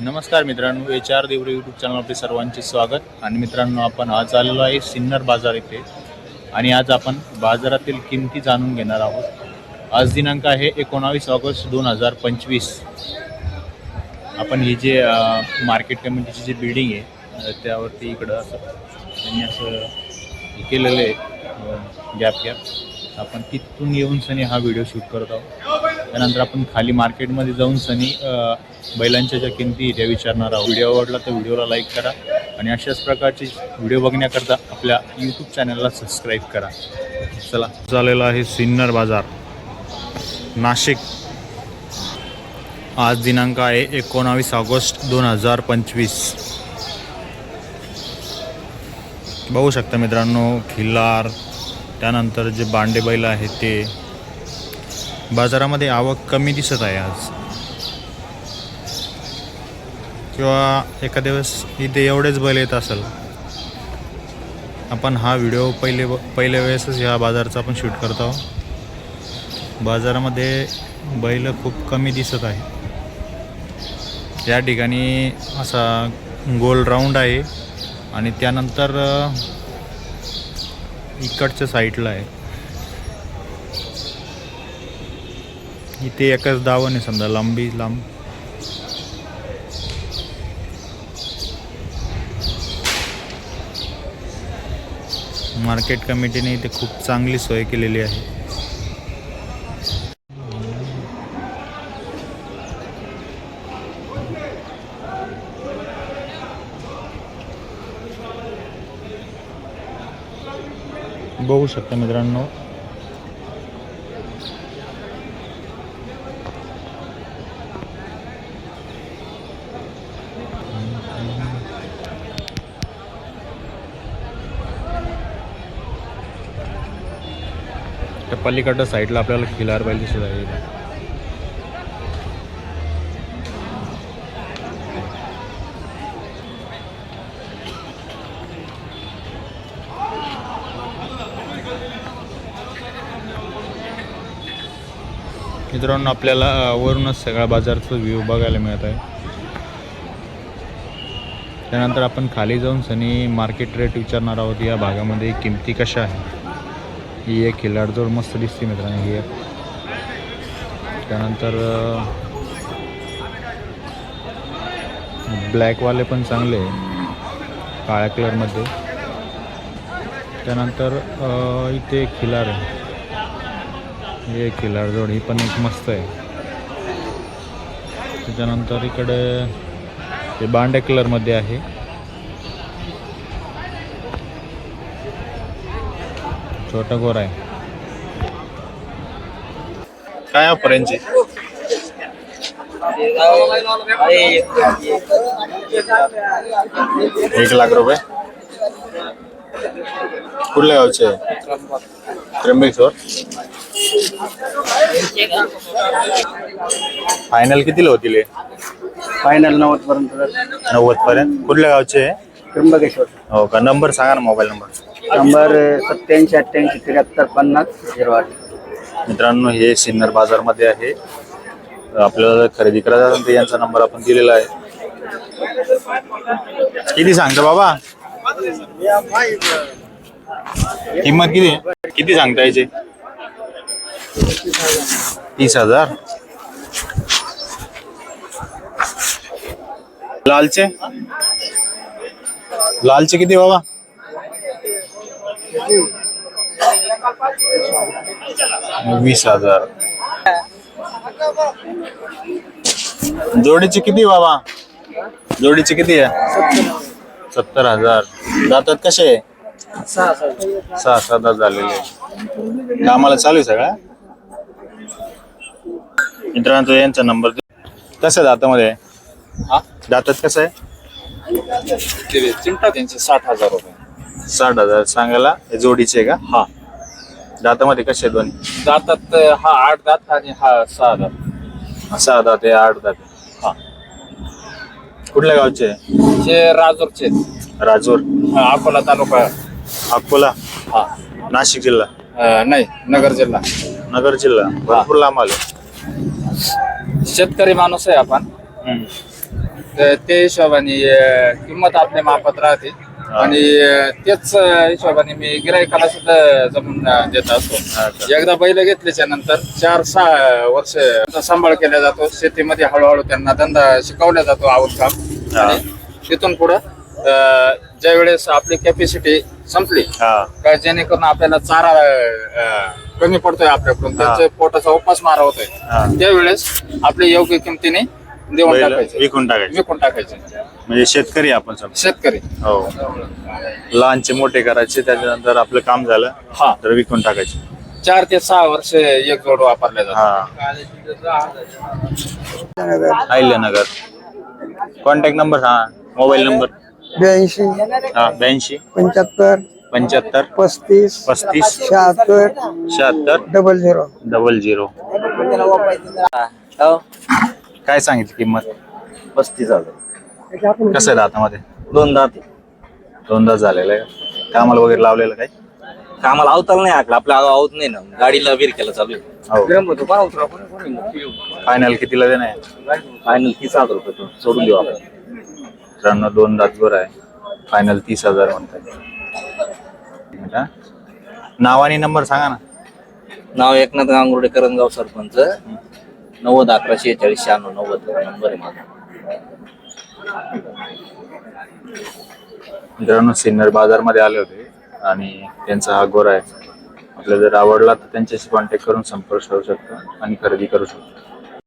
नमस्कार मित्रांनो H R Devare YouTube channel आपले सर्वांचे स्वागत. आणि मित्रांनो आपण आज आलेलो आहे सिन्नर बाजार येथे आणि आज आपण बाजारातील किमती जाणून घेणार आहोत. आज दिनांक आहे एकोणावीस ऑगस्ट दोन हजार पंचवीस. आपण ही जे मार्केट कमिटीची जी बिल्डिंग आहे त्यावरती इकडं असं त्यांनी असं केलेलं आहे गॅप गॅप आपण तिथून येऊन सनी हा व्हिडिओ शूट करत आहोत. त्यानंतर आपण खाली मार्केटमध्ये जाऊन सनी बैलांच्या ज्या किमती त्या विचारणार आहोत. व्हिडिओ आवडला तर व्हिडिओला लाईक करा आणि अशाच प्रकारचे व्हिडिओ बघण्याकरता आपल्या यूट्यूब चॅनलला सबस्क्राईब करा. चला. झालेला आहे सिन्नर बाजार. नाशिक. आज दिनांक आहे एकोणावीस ऑगस्ट दोन हजार पंचवीस. बघू शकता मित्रांनो खिल्लार त्यानंतर जे बांडे बैल आहेत ते बाजारामध्ये आवक कमी दिसत आहे आज. किंवा एखाद्या वेळेस इथे एवढेच बैल येत असेल आपण हा व्हिडिओ पहिले पहिल्या वेळेसच ह्या बाजारचा आपण शूट करत आहोत. बाजारामध्ये बैल खूप कमी दिसत आहे. या ठिकाणी असा गोल राऊंड आहे आणि त्यानंतर इकडच्या साईडला आहे. इथे एकच दावण आहे समजा लांबी लांब. मार्केट कमिटीने इथे खूप चांगली सोय केलेली आहे. बघू शकता मित्रांनो. त्या पलीकडच्या साईडला आपल्याला खिलार बैल दिसत आहे. मित्रांनो आपल्याला वरूनच सगळ्या बाजारचा व्ह्यू बघायला मिळत आहे. त्यानंतर आपण खाली जाऊन सनी मार्केट रेट विचारणार आहोत या भागामध्ये किमती कशा आहे ही एक खिलाडजोड मस्त दिसते मित्रांनो ही. एक त्यानंतर ब्लॅकवाले पण चांगले आहे काळ्या कलरमध्ये. त्यानंतर इथे एक खिलार आहे. एक खिलार जोड ही पण एक मस्त आहे. त्याच्यानंतर इकडे ते बांडे कलरमध्ये आहे. छोटा गोरा आहे काय ऑफर यांची एक लाख रुपये कुठल्या गावचे त्र्यंबकेश्वर फायनल कितीला होतील हे? फायनल नव्वद पर्यंत. नव्वद पर्यंत. कुठल्या गावचे आहे? त्र्यंबकेश्वर. हो का नंबर सांगा ना मोबाईल नंबर शंभर सत्याऐंशी अठ्ठ्याऐंशी त्र्याहत्तर पन्नास झिरो आठ. मित्रांनो हे सिन्नर बाजारमध्ये आहे. आपल्याला जर खरेदी करायचं असेल तर यांचा नंबर आपण दिलेला आहे. किती सांगता बाबा? किंमत किती? आहे? किती सांगता याचे? तीस हजार. लालचे? लालचे किती बाबा? वीस हजार. जोडीचे किती बाबा? जोडीचे किती आहे? सत्तर हजार. जातात कसे? सहा सात हजार झालेले कामाला चालू आहे सगळ्या मित्रांनो यांचा नंबर कसं दातामध्ये? हा? दातात कसं आहे? त्यांचे साठ हजार रुपये. साठ हजार सांगायला हे जोडीचे का? हा. दातामध्ये कसे दोन्ही? दातात हा आठ दात आणि हा सहा दात. सहा दात आहे आठ दात आहे. हा. कुठल्या गावचे? आहे? हे राजूरचे राजूर. हा, अकोला तालुका. अकोला? हा. नाशिक जिल्हा? अं, नाही नगर जिल्हा. नगर जिल्हा. भरपूर लांब आले. शेतकरी माणूस आहे आपण. हम्म. तर ते हिशोबाने अं, किंमत आपल्या मापात राहते. आणि अं, तेच अं, हिशोबाने मी गिरायकाला सुद्धा जमून अं, देत असतो. एकदा बैल घेतल्याच्या नंतर चार सहा वर्ष त्यांचा सांभाळ केला जातो. शेतीमध्ये हळूहळू त्यांना धंदा शिकवला जातो आवड काम. हा. आणि तिथून पुढं अं, ज्या वेळेस आपली कॅपॅसिटी संपली हा. का जेणेकरून आपल्याला चारा अं, कमी पडतोय आपल्याकडून त्यांच्या पोटाचा उपास मारा होतोय. हा. त्यावेळेस आपल्या योग्य किमतीने देऊन बैल टाकायचे. विकून टाकायचे. विकून टाकायचे. म्हणजे शेतकरी आपण समजा शेतकरी. हो. लहानचे मोठे करायचे त्याच्यानंतर आपलं काम झालं हा. तर विकून टाकायचे. चार ते सहा वर्ष एक जोड वापरले जातात. हा. अहिल्यानगर. कॉन्टॅक्ट नंबर हा. मोबाईल नंबर ब्याऐंशी. हा ब्याऐंशी. पंच्याहत्तर. पंच्याहत्तर. पस्तीस. पस्तीस. शहात्तर. शहात्तर. Double zero. Double zero. काय सांगितली किंमत? पस्तीस हजार. कसं आहे दातामध्ये? दोन दात. दोनदा झालेलं आहे. कामाला वगैरे लावलेलं काय कामाला अवताल नाही आटला आपल्या आवत नाही ना. गाडीला वीर केला चालू हो. फायनल कितीला देणार आहे? फायनल तीस हजार रुपये तो. सोडून देऊ आपण. मित्रांनो दोन दातवर आहे. फायनल तीस हजार म्हणतात. हा. नाव आणि नंबर सांगा ना. नाव एकनाथ गांगुर्डे करंजगाव सरपंच. नव्वद अकरा शेहेचाळीस शहाण्णव नव्वद नंबर आहे माझा. मित्रांनो सिन्नर बाजारमध्ये आले होते आणि त्यांचा हा गोरा आहे. आपल्याला जर आवडला तर त्यांच्याशी कॉन्टॅक्ट करून संपर्क करू शकता आणि खरेदी करू शकता.